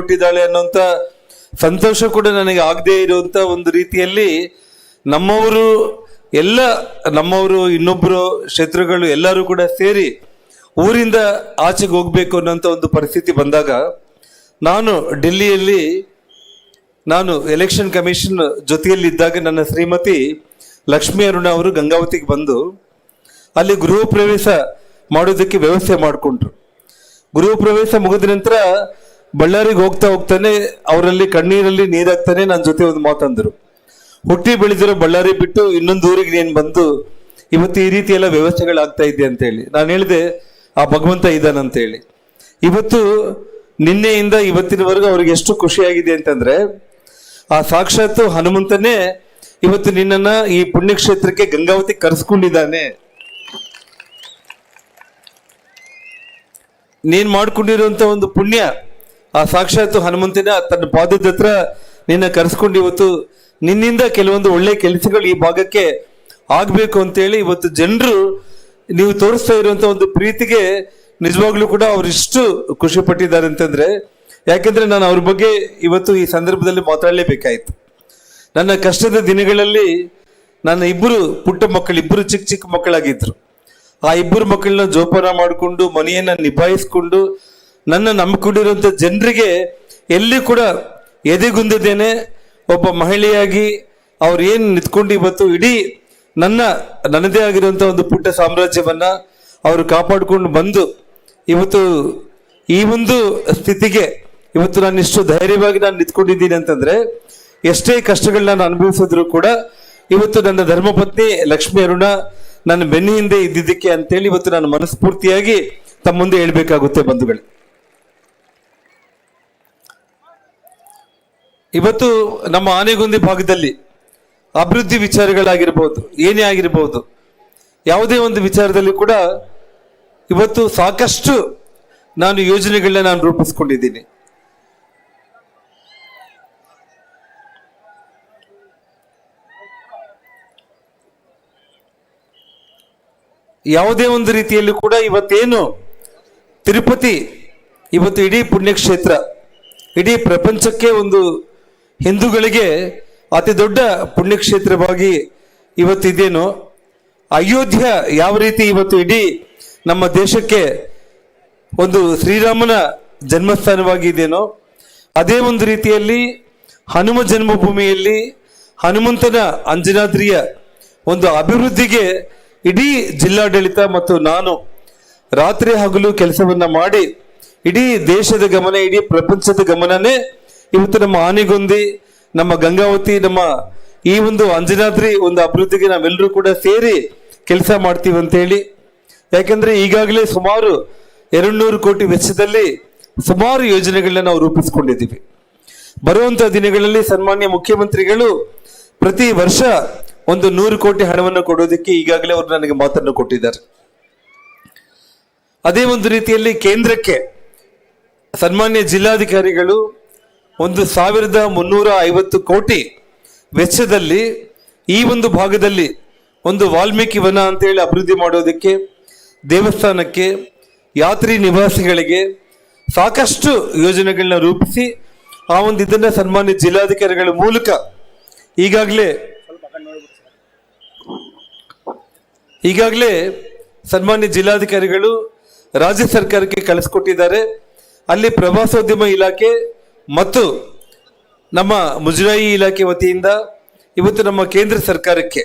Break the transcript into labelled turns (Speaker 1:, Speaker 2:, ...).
Speaker 1: ಹುಟ್ಟಿದ್ದಾಳೆ ಅನ್ನೋಂಥ ಸಂತೋಷ ಕೂಡ ನನಗೆ ಆಗದೆ ಇರುವಂತ ಒಂದು ರೀತಿಯಲ್ಲಿ ನಮ್ಮವರು ಎಲ್ಲ, ನಮ್ಮವರು ಇನ್ನೊಬ್ಬರು ಶತ್ರುಗಳು ಎಲ್ಲರೂ ಕೂಡ ಸೇರಿ ಊರಿಂದ ಆಚೆಗೆ ಹೋಗ್ಬೇಕು ಅನ್ನೋಂಥ ಒಂದು ಪರಿಸ್ಥಿತಿ ಬಂದಾಗ ನಾನು ಡೆಲ್ಲಿಯಲ್ಲಿ, ನಾನು ಎಲೆಕ್ಷನ್ ಕಮಿಷನ್ ಜೊತೆಯಲ್ಲಿದ್ದಾಗ ನನ್ನ ಶ್ರೀಮತಿ ಲಕ್ಷ್ಮೀ ಅರುಣ ಅವರು ಗಂಗಾವತಿಗೆ ಬಂದು ಅಲ್ಲಿ ಗೃಹ ಪ್ರವೇಶ ಮಾಡೋದಕ್ಕೆ ವ್ಯವಸ್ಥೆ ಮಾಡಿಕೊಂಡ್ರು. ಗೃಹ ಪ್ರವೇಶ ಮುಗಿದ ನಂತರ ಬಳ್ಳಾರಿಗೆ ಹೋಗ್ತಾ ಹೋಗ್ತಾನೆ ಅವರಲ್ಲಿ ಕಣ್ಣೀರಲ್ಲಿ ನೀರಾಗ್ತಾನೆ ನನ್ನ ಜೊತೆ ಒಂದು ಮಾತಂದರು. ಹುಟ್ಟಿ ಬೆಳೆದಿರೋ ಬಳ್ಳಾರಿ ಬಿಟ್ಟು ಇನ್ನೊಂದು ಊರಿಗೆ ನೀನು ಬಂದು ಇವತ್ತು ಈ ರೀತಿ ಎಲ್ಲ ವ್ಯವಸ್ಥೆಗಳಾಗ್ತಾ ಇದೆ ಅಂತ ಹೇಳಿ ನಾನು ಹೇಳಿದೆ, ಆ ಭಗವಂತ ಇದ್ದಾನಂತ ಹೇಳಿ ಇವತ್ತು ನಿನ್ನೆಯಿಂದ ಇವತ್ತಿನವರೆಗೂ ಅವ್ರಿಗೆ ಎಷ್ಟು ಖುಷಿಯಾಗಿದೆ ಅಂತಂದ್ರೆ, ಆ ಸಾಕ್ಷಾತ್ ಹನುಮಂತನೇ ಇವತ್ತು ನಿನ್ನನ್ನ ಈ ಪುಣ್ಯಕ್ಷೇತ್ರಕ್ಕೆ ಗಂಗಾವತಿ ಕರೆಸ್ಕೊಂಡಿದ್ದಾನೆ. ನೀನ್ ಮಾಡ್ಕೊಂಡಿರುವಂತ ಒಂದು ಪುಣ್ಯ ಆ ಸಾಕ್ಷಾತ್ ಹನುಮಂತಿನ ತನ್ನ ಪಾದದ ಹತ್ರ ನಿನ್ನ ಕರೆಸ್ಕೊಂಡು ಇವತ್ತು ನಿನ್ನಿಂದ ಕೆಲವೊಂದು ಒಳ್ಳೆ ಕೆಲಸಗಳು ಈ ಭಾಗಕ್ಕೆ ಆಗ್ಬೇಕು ಅಂತೇಳಿ ಇವತ್ತು ಜನರು ನೀವು ತೋರಿಸ್ತಾ ಇರುವಂತ ಒಂದು ಪ್ರೀತಿಗೆ ನಿಜವಾಗ್ಲೂ ಕೂಡ ಅವರಿಷ್ಟು ಖುಷಿ ಪಟ್ಟಿದ್ದಾರೆ ಅಂತಂದ್ರೆ, ಯಾಕೆಂದ್ರೆ ನಾನು ಅವ್ರ ಬಗ್ಗೆ ಇವತ್ತು ಈ ಸಂದರ್ಭದಲ್ಲಿ ಮಾತಾಡಲೇಬೇಕಾಯ್ತು. ನನ್ನ ಕಷ್ಟದ ದಿನಗಳಲ್ಲಿ ನನ್ನ ಇಬ್ಬರು ಪುಟ್ಟ ಮಕ್ಕಳು, ಇಬ್ಬರು ಚಿಕ್ಕ ಚಿಕ್ಕ ಮಕ್ಕಳಾಗಿದ್ರು. ಆ ಇಬ್ಬರು ಮಕ್ಕಳನ್ನ ಜೋಪಾನ ಮಾಡಿಕೊಂಡು ಮನೆಯನ್ನ ನಿಭಾಯಿಸ್ಕೊಂಡು ನನ್ನ ನಂಬಿಕೊಂಡಿರುವಂತ ಜನರಿಗೆ ಎಲ್ಲಿ ಕೂಡ ಎದೆಗುಂದಿದ್ದೇನೆ, ಒಬ್ಬ ಮಹಿಳೆಯಾಗಿ ಅವ್ರು ಏನು ನಿಂತ್ಕೊಂಡು ಇವತ್ತು ಇಡೀ ನನ್ನ, ನನ್ನದೇ ಆಗಿರುವಂಥ ಒಂದು ಪುಟ್ಟ ಸಾಮ್ರಾಜ್ಯವನ್ನ ಅವರು ಕಾಪಾಡಿಕೊಂಡು ಬಂದು ಇವತ್ತು ಈ ಒಂದು ಸ್ಥಿತಿಗೆ ಇವತ್ತು ನಾನು ಇಷ್ಟು ಧೈರ್ಯವಾಗಿ ನಾನು ನಿಂತ್ಕೊಂಡಿದ್ದೀನಿ ಅಂತಂದ್ರೆ ಎಷ್ಟೇ ಕಷ್ಟಗಳನ್ನ ನಾನು ಅನುಭವಿಸಿದ್ರು ಕೂಡ ಇವತ್ತು ನನ್ನ ಧರ್ಮಪತ್ನಿ ಲಕ್ಷ್ಮೀ ಅರುಣ ನನ್ನ ಬೆನ್ನ ಹಿಂದೆ ಇದ್ದಿದ್ದಕ್ಕೆ ಅಂತೇಳಿ ಇವತ್ತು ನಾನು ಮನಸ್ಫೂರ್ತಿಯಾಗಿ ತಮ್ಮ ಮುಂದೆ ಹೇಳ್ಬೇಕಾಗುತ್ತೆ ಬಂಧುಗಳು. ಇವತ್ತು ನಮ್ಮ ಆನೆಗುಂದಿ ಭಾಗದಲ್ಲಿ ಅಭಿವೃದ್ಧಿ ವಿಚಾರಗಳಾಗಿರ್ಬೋದು, ಏನೇ ಆಗಿರ್ಬೋದು, ಯಾವುದೇ ಒಂದು ವಿಚಾರದಲ್ಲಿ ಕೂಡ ಇವತ್ತು ಸಾಕಷ್ಟು ನಾನು ಯೋಜನೆಗಳನ್ನ ನಾನು ರೂಪಿಸ್ಕೊಂಡಿದ್ದೀನಿ. ಯಾವುದೇ ಒಂದು ರೀತಿಯಲ್ಲಿ ಕೂಡ ಇವತ್ತೇನು ತಿರುಪತಿ, ಇವತ್ತು ಇಡೀ ಪುಣ್ಯಕ್ಷೇತ್ರ, ಇಡೀ ಪ್ರಪಂಚಕ್ಕೆ ಒಂದು ಹಿಂದೂಗಳಿಗೆ ಅತಿ ದೊಡ್ಡ ಪುಣ್ಯಕ್ಷೇತ್ರವಾಗಿ ಇವತ್ತಿದೇನೋ ಅಯೋಧ್ಯ ಯಾವ ರೀತಿ ಇವತ್ತು ಇಡೀ ನಮ್ಮ ದೇಶಕ್ಕೆ ಒಂದು ಶ್ರೀರಾಮನ ಜನ್ಮಸ್ಥಾನವಾಗಿದೆಯೋ ಅದೇ ಒಂದು ರೀತಿಯಲ್ಲಿ ಹನುಮ ಜನ್ಮಭೂಮಿಯಲ್ಲಿ ಹನುಮಂತನ ಅಂಜನಾದ್ರಿಯ ಒಂದು ಅಭಿವೃದ್ಧಿಗೆ ಇಡೀ ಜಿಲ್ಲಾಡಳಿತ ಮತ್ತು ನಾನು ರಾತ್ರಿ ಹಗಲು ಕೆಲಸವನ್ನ ಮಾಡಿ ಇಡೀ ದೇಶದ ಗಮನ, ಇಡೀ ಪ್ರಪಂಚದ ಗಮನನೇ ಇವತ್ತು ನಮ್ಮ ಆನೆಗೊಂದಿ, ನಮ್ಮ ಗಂಗಾವತಿ, ನಮ್ಮ ಈ ಒಂದು ಅಂಜನಾದ್ರಿ ಒಂದು ಅಭಿವೃದ್ಧಿಗೆ ನಾವೆಲ್ಲರೂ ಕೂಡ ಸೇರಿ ಕೆಲಸ ಮಾಡ್ತೀವಿ ಅಂತೇಳಿ. ಯಾಕೆಂದ್ರೆ ಈಗಾಗಲೇ ಸುಮಾರು ಎರಡು ನೂರು ಕೋಟಿ ವೆಚ್ಚದಲ್ಲಿ ಸುಮಾರು ಯೋಜನೆಗಳನ್ನ ನಾವು ರೂಪಿಸಿಕೊಂಡಿದ್ದೀವಿ. ಬರುವಂತಹ ದಿನಗಳಲ್ಲಿ ಸನ್ಮಾನ್ಯ ಮುಖ್ಯಮಂತ್ರಿಗಳು ಪ್ರತಿ ವರ್ಷ ಒಂದು ನೂರು ಕೋಟಿ ಹಣವನ್ನು ಕೊಡೋದಕ್ಕೆ ಈಗಾಗಲೇ ಅವರು ನನಗೆ ಮಾತನ್ನು ಕೊಟ್ಟಿದ್ದಾರೆ. ಅದೇ ಒಂದು ರೀತಿಯಲ್ಲಿ ಕೇಂದ್ರಕ್ಕೆ ಸನ್ಮಾನ್ಯ ಜಿಲ್ಲಾಧಿಕಾರಿಗಳು ಒಂದು ಸಾವಿರದ ಮುನ್ನೂರ ಐವತ್ತು ಕೋಟಿ ವೆಚ್ಚದಲ್ಲಿ ಈ ಒಂದು ಭಾಗದಲ್ಲಿ ಒಂದು ವಾಲ್ಮೀಕಿ ವನ ಅಂತೇಳಿ ಅಭಿವೃದ್ಧಿ ಮಾಡೋದಕ್ಕೆ, ದೇವಸ್ಥಾನಕ್ಕೆ, ಯಾತ್ರಿ ನಿವಾಸಿಗಳಿಗೆ ಸಾಕಷ್ಟು ಯೋಜನೆಗಳನ್ನ ರೂಪಿಸಿ ಆ ಒಂದು ಇದನ್ನ ಸನ್ಮಾನ್ಯ ಜಿಲ್ಲಾಧಿಕಾರಿಗಳ ಮೂಲಕ ಈಗಾಗಲೇ ಈಗಾಗಲೇ ಸನ್ಮಾನ್ಯ ಜಿಲ್ಲಾಧಿಕಾರಿಗಳು ರಾಜ್ಯ ಸರ್ಕಾರಕ್ಕೆ ಕಳಿಸ್ಕೊಟ್ಟಿದ್ದಾರೆ. ಅಲ್ಲಿ ಪ್ರವಾಸೋದ್ಯಮ ಇಲಾಖೆ ಮತ್ತು ನಮ್ಮ ಮುಜರಾಯಿ ಇಲಾಖೆ ವತಿಯಿಂದ ಇವತ್ತು ನಮ್ಮ ಕೇಂದ್ರ ಸರ್ಕಾರಕ್ಕೆ